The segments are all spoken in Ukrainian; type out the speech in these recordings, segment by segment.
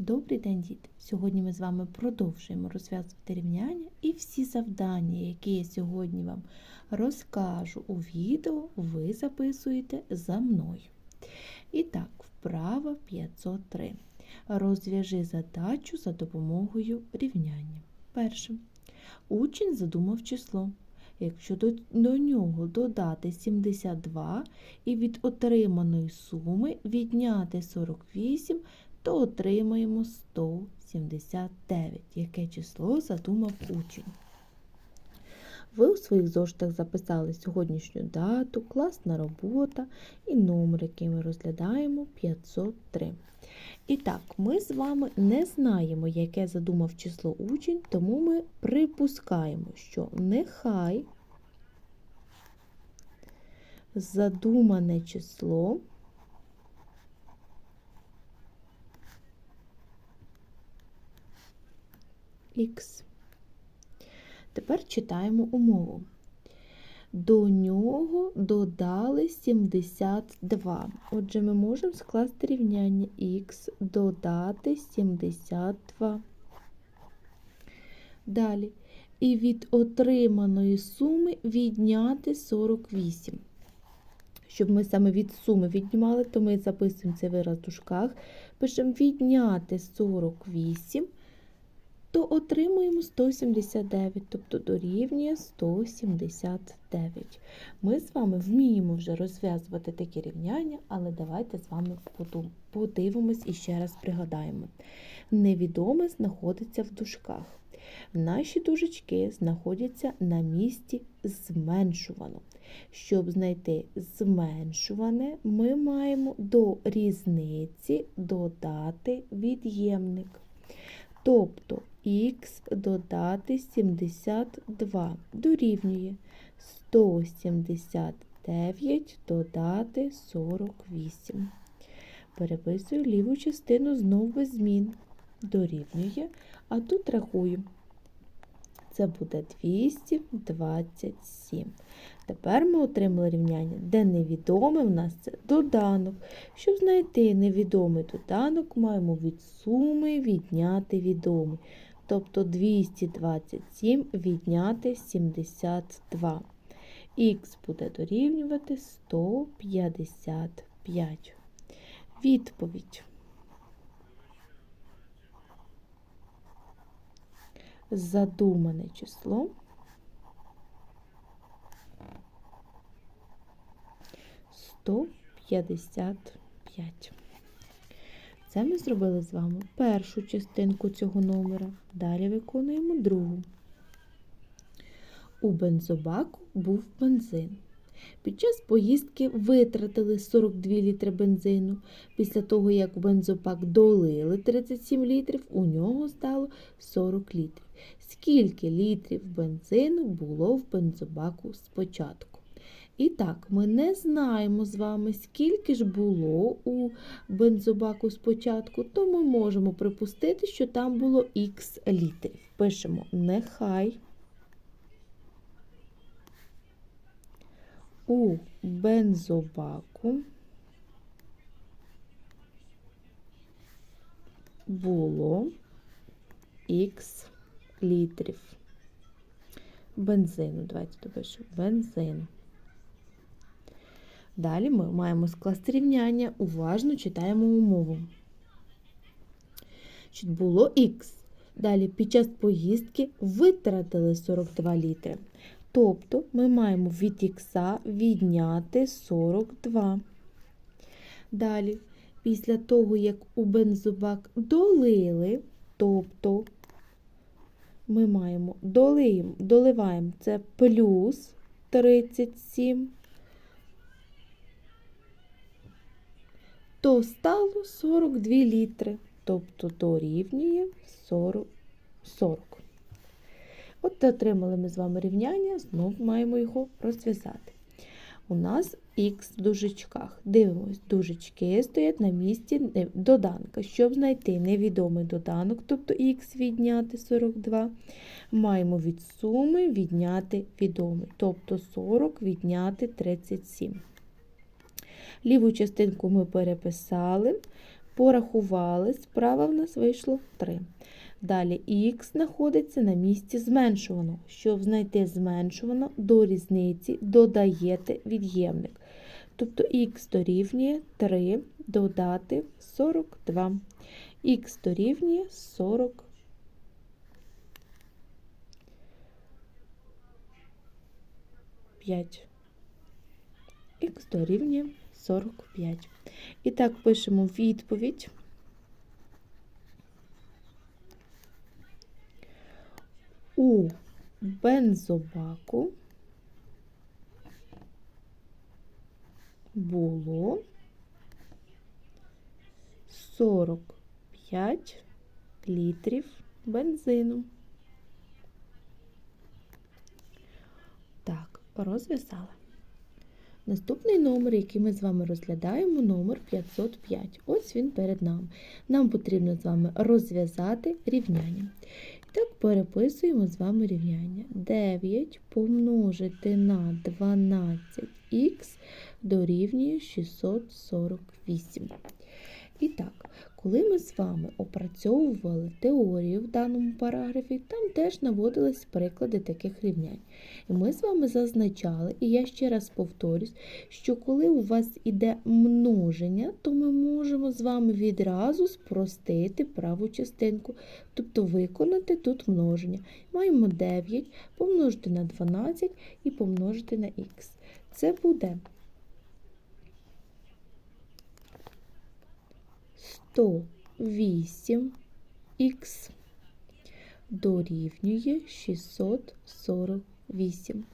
Добрий день, діти! Сьогодні ми з вами продовжуємо розв'язувати рівняння і всі завдання, які я сьогодні вам розкажу у відео, ви записуєте за мною. І так, вправа 503. Розв'яжи задачу за допомогою рівняння. Перше. Учень задумав число. Якщо до, до нього додати 72 і від отриманої суми відняти 48, то отримаємо 179. Яке число задумав учень? Ви у своїх зошитах записали сьогоднішню дату, класна робота і номер, який ми розглядаємо 503. І так, ми з вами не знаємо, яке задумав число учень, тому ми припускаємо, що нехай задумане число х. Тепер читаємо умову. До нього додали 72. Отже, ми можемо скласти рівняння х додати 72. Далі. І від отриманої суми відняти 48. Щоб ми саме від суми віднімали, то ми записуємо цей вираз в дужках, пишемо відняти 48 то отримуємо 179, тобто дорівнює 179. Ми з вами вміємо вже розв'язувати такі рівняння, але давайте з вами подивимось і ще раз пригадаємо. Невідоме знаходиться в дужках. Наші дужечки знаходяться на місці зменшувано. Щоб знайти зменшуване, ми маємо до різниці додати від'ємник. Тобто х додати 72 дорівнює 179 додати 48. Переписую ліву частину знову без змін. Дорівнює, а тут рахую. Це буде 227. Тепер ми отримали рівняння, де невідоме в нас це доданок. Щоб знайти невідомий доданок, маємо від суми відняти відомий. Тобто 227 відняти 72. Х буде дорівнювати 155. Відповідь. Задумане число. 155. Це ми зробили з вами першу частинку цього номера. Далі виконуємо другу. У бензобаку був бензин. Під час поїздки витратили 42 літри бензину. Після того, як в бензобак долили 37 літрів, у нього стало 40 літрів. Скільки літрів бензину було в бензобаку спочатку? І так, ми не знаємо з вами, скільки ж було у бензобаку спочатку, то ми можемо припустити, що там було х літрів. Пишемо нехай у бензобаку було х літрів бензину. Давайте допишемо бензин. Далі ми маємо скласти рівняння, уважно читаємо умову. Що було х. Далі під час поїздки витратили 42 літри. Тобто ми маємо від х відняти 42. Далі, після того, як у бензобак долили, тобто ми маємо долиємо, доливаємо це плюс 37. То стало 42 літри, тобто дорівнює 40. 40. От отримали ми з вами рівняння, знов маємо його розв'язати. У нас х в дужечках. Дивимось, дужечки стоять на місці доданка. Щоб знайти невідомий доданок, тобто х відняти 42, маємо від суми відняти відомий, тобто 40 відняти 37. Ліву частинку ми переписали, Порахували, справа в нас вийшло 3. Далі х знаходиться на місці зменшуваного. Щоб знайти зменшувано, до різниці додаєте від'ємник. Тобто х дорівнює 3 додати 42. Х дорівнює 40. П'ять. Х дорівнює 45. І так пишемо відповідь. У бензобаку було 45 літрів бензину. Так, розв'язали. Наступний номер, який ми з вами розглядаємо, номер 505. Ось він перед нами. Нам потрібно з вами розв'язати рівняння. І так, переписуємо з вами рівняння. 9 помножити на 12х дорівнює 648. І так, коли ми з вами опрацьовували теорію в даному параграфі, там теж наводились приклади таких рівнянь. І ми з вами зазначали, і я ще раз повторюсь, що коли у вас іде множення, то ми можемо з вами відразу спростити праву частинку, тобто виконати тут множення. Маємо 9 помножити на 12 і помножити на х. Це буде 108х дорівнює 648.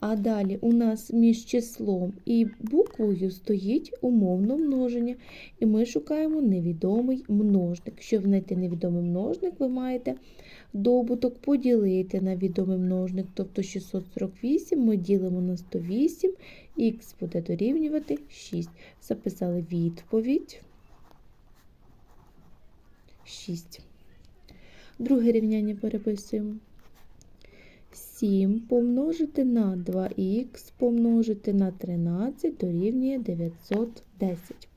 А далі у нас між числом і буквою стоїть умовно множення, і ми шукаємо невідомий множник. Щоб знайти невідомий множник, ви маєте добуток поділити на відомий множник, тобто 648 ми ділимо на 108, х буде дорівнювати 6. Записали відповідь. 6. Друге рівняння переписуємо. 7 помножити на 2х помножити на 13 дорівнює 910.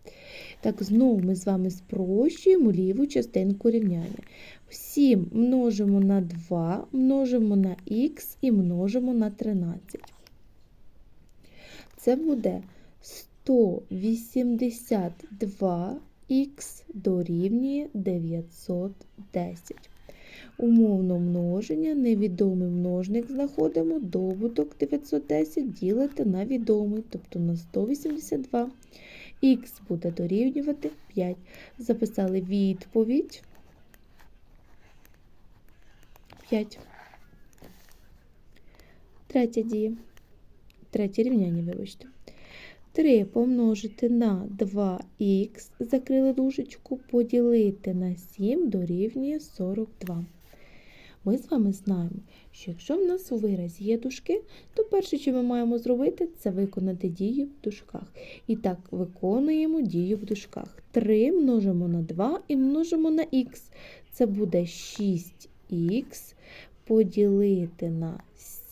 Так, знову ми з вами спрощуємо ліву частинку рівняння. 7 множимо на 2, множимо на х і множимо на 13. Це буде 182 х дорівнює 910. Умовно множення, невідомий множник знаходимо, добуток 910 ділити на відомий, тобто на 182. Х буде дорівнювати 5. Записали відповідь 5. Третя дія. Третє рівняння, вибачте. 3 помножити на 2х, закрили дужечку, поділити на 7 дорівнює 42. Ми з вами знаємо, що якщо в нас у виразі є дужки, то перше, що ми маємо зробити, це виконати дію в дужках. І так, виконуємо дію в дужках. 3 множимо на 2 і множимо на х. Це буде 6х поділити на 7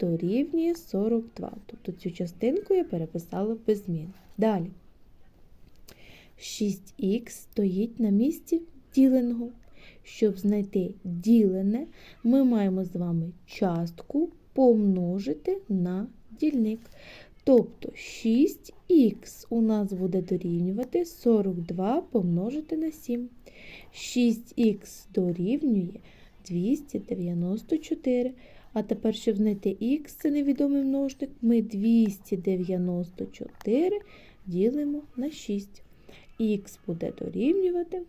дорівнює 42. Тобто цю частинку я переписала без змін. Далі 6х стоїть на місці діленого. Щоб знайти ділене, ми маємо з вами частку помножити на дільник. Тобто 6х у нас буде дорівнювати 42 помножити на 7. 6х дорівнює 294. А тепер, щоб знайти х, це невідомий множник, ми 294 ділимо на 6. Х буде дорівнювати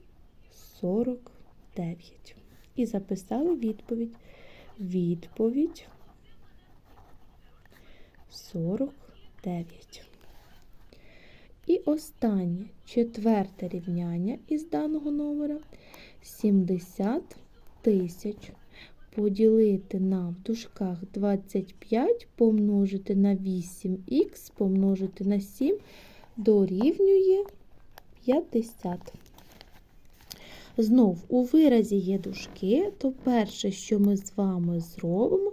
49. І записали відповідь. Відповідь 49. І останнє четверте рівняння із даного номера 70 тисяч поділити на в дужках 25 помножити на 8х помножити на 7 дорівнює 50. Знов, у виразі є дужки, то перше, що ми з вами зробимо,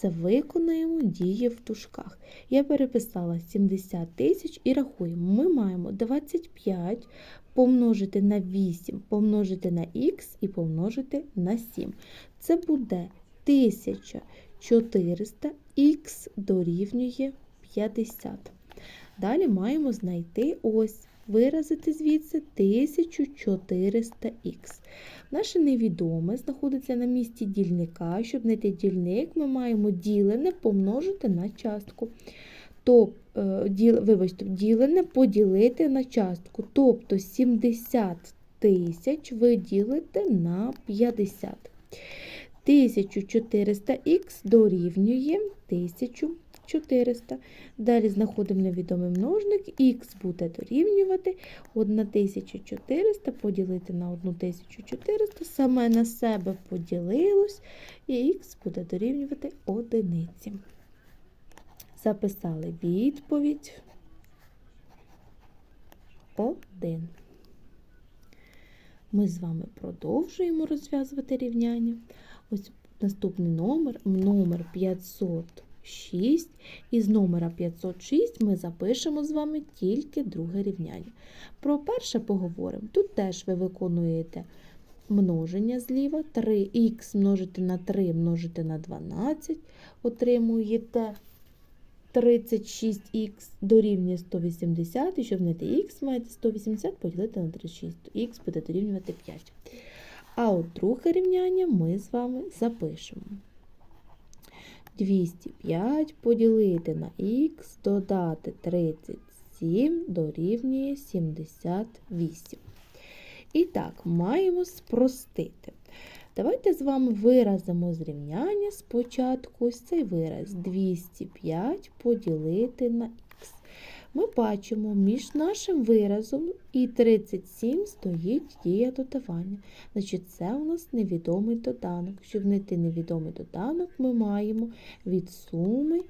це виконаємо дії в дужках. Я переписала 70 тисяч і рахуємо, ми маємо 25 помножити на 8, помножити на х і помножити на 7. Це буде 1400 х дорівнює 50. Далі маємо знайти ось, виразити звідси 1400х. Наше невідоме знаходиться на місці дільника. Щоб знайти дільник, ми маємо ділене помножити на частку. Тоб, е, діл, вибачте, ділене поділити на частку. Тобто 70 тисяч ви ділите на 50. 1400х дорівнює 1400. Далі знаходимо невідомий множник, х буде дорівнювати 1400 поділити на 1400, саме на себе поділилось, і х буде дорівнювати одиниці. Записали відповідь 1. Ми з вами продовжуємо розв'язувати рівняння. Ось наступний номер, номер 506. Із номера 506 ми запишемо з вами тільки друге рівняння. Про перше поговоримо. Тут теж ви виконуєте множення зліва. 3х множити на 3 множити на 12, отримуєте 36х дорівнює 180, і щоб знайти х, маєте 180 поділити на 36, х буде дорівнювати 5. А от друге рівняння ми з вами запишемо. 205 поділити на х, додати 37 дорівнює 78. І так, маємо спростити. Давайте з вами виразимо зрівняння спочатку ось цей вираз 205 поділити на х. Ми бачимо, між нашим виразом і 37 стоїть дія додавання. Значить, це у нас невідомий доданок. Щоб знайти невідомий доданок, ми маємо від суми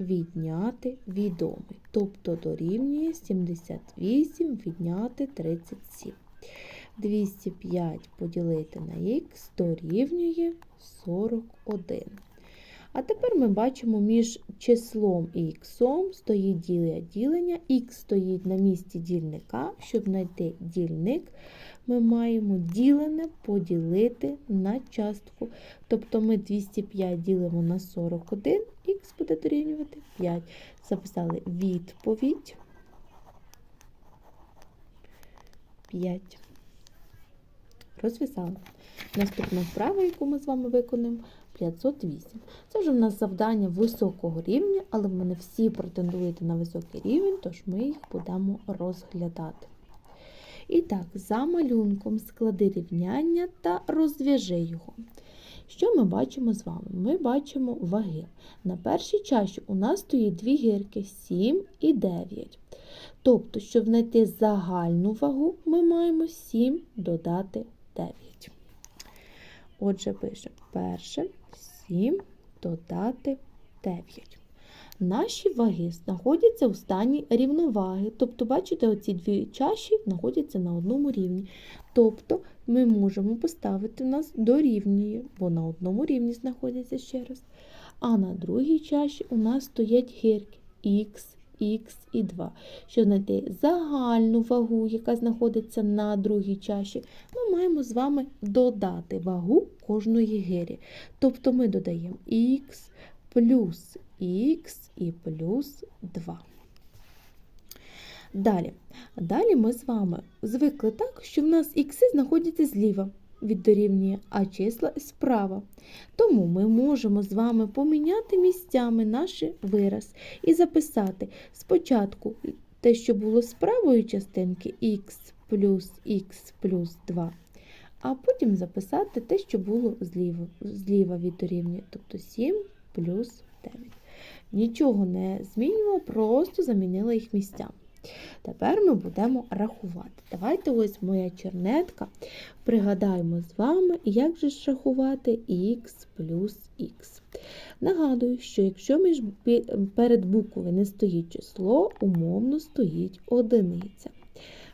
відняти відомий. Тобто дорівнює 78 відняти 37. 205 поділити на х дорівнює 41. А тепер ми бачимо, між числом і х стоїть ділення х стоїть на місці дільника. Щоб знайти дільник, ми маємо ділене поділити на частку. Тобто ми 205 ділимо на 41, х буде дорівнювати 5. Записали відповідь 5. Розв'язали. Наступна вправа, яку ми з вами виконуємо, 508. Це вже в нас завдання високого рівня, але в мене всі претендують на високий рівень, тож ми їх будемо розглядати. І так, за малюнком склади рівняння та розв'яжи його. Що ми бачимо з вами? Ми бачимо ваги. На першій чаші у нас стоїть дві гірки 7 і 9. Тобто, щоб знайти загальну вагу, ми маємо 7 додати 9. Отже, пишемо перше 7 додати 9. Наші ваги знаходяться у стані рівноваги. Тобто, бачите, оці дві чаші знаходяться на одному рівні. Тобто, ми можемо поставити у нас дорівнює, бо на одному рівні знаходяться ще раз. А на другій чаші у нас стоять гірки х, х і 2. Щоб знайти загальну вагу, яка знаходиться на другій чаші, ми маємо з вами додати вагу кожної гирі. Тобто ми додаємо х плюс х і плюс 2. Далі. Далі ми з вами звикли так, що в нас ікси знаходяться зліва від дорівнює, а числа справа. Тому ми можемо з вами поміняти місцями наш вираз і записати спочатку те, що було з правої частинки х плюс х плюс 2, а потім записати те, що було зліва, зліва від дорівнює, тобто 7 плюс 9. Нічого не змінювала, просто замінила їх місцями. Тепер ми будемо рахувати. Давайте ось моя чернетка. Пригадаємо з вами, як же ж рахувати х плюс х. Нагадую, що якщо між перед буквою не стоїть число, умовно стоїть одиниця.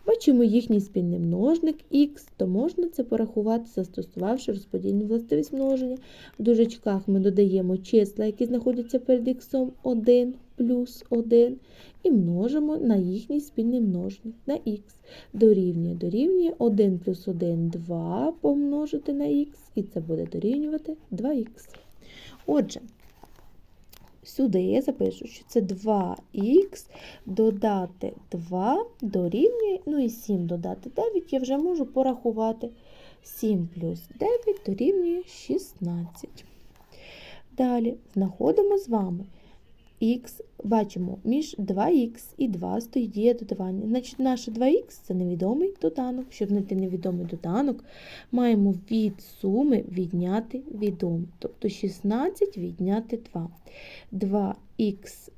Бачимо їхній спільний множник х, то можна це порахувати, застосувавши розподільну властивість множення. В дужечках ми додаємо числа, які знаходяться перед х 1 плюс 1 і множимо на їхній спільний множник на х. Дорівнює, дорівнює 1 плюс 1 2 помножити на х, і це буде дорівнювати 2х. Отже, сюди я запишу, що це 2х додати 2 дорівнює, ну і 7 додати 9 я вже можу порахувати. 7 плюс 9 дорівнює 16. Далі знаходимо з вами х, бачимо, між 2х і 2 стоїть дія додавання. Значить, наше 2х це невідомий доданок. Щоб знайти невідомий доданок, маємо від суми відняти відомий. Тобто 16 відняти 2. 2х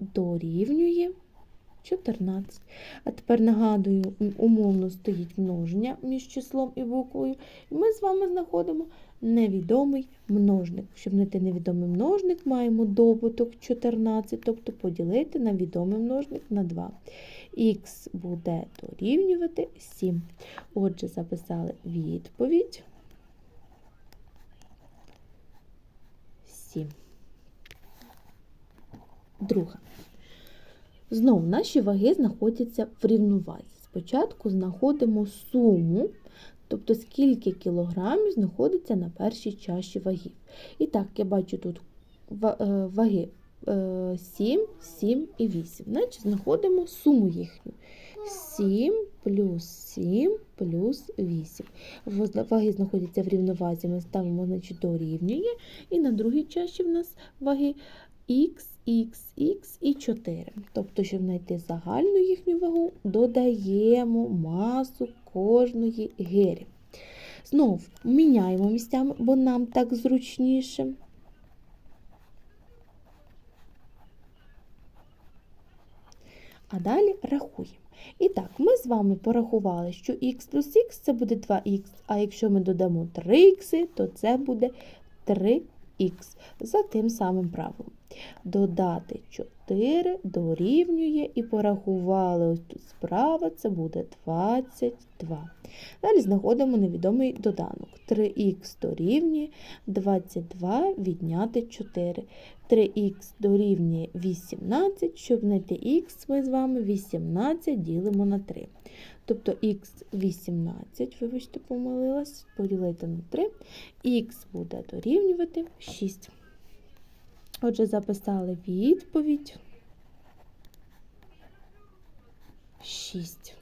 дорівнює 14. А тепер нагадую, умовно стоїть множення між числом і буквою. І ми з вами знаходимо невідомий множник. Щоб знайти невідомий множник, маємо добуток 14, тобто поділити на відомий множник на 2. Х буде дорівнювати 7. Отже, записали відповідь 7. Друга. Знову наші ваги знаходяться в рівновазі. Спочатку знаходимо суму, тобто скільки кілограмів знаходиться на першій чаші вагів. І так, я бачу тут е, ваги е, 7, 7 і 8. Значить, знаходимо суму їхню. 7 плюс 7 плюс 8. Ваги знаходяться в рівновазі, ми ставимо значить, дорівнює. І на другій чаші в нас ваги х, х, х і 4. Тобто, щоб знайти загальну їхню вагу, додаємо масу кожної гирі. Знову міняємо місцями, бо нам так зручніше. А далі рахуємо. І так, ми з вами порахували, що х плюс х це буде 2х, а якщо ми додамо 3х, то це буде 3х за тим самим правилом. Додати 4 дорівнює і порахували ось тут справа, це буде 22. Далі знаходимо невідомий доданок. 3х дорівнює 22 відняти 4. 3х дорівнює 18, щоб знайти х, ми з вами 18 ділимо на 3. Тобто х 18, вибачте, помилилась, поділити на 3, х буде дорівнювати 6. Отже, записали відповідь 6.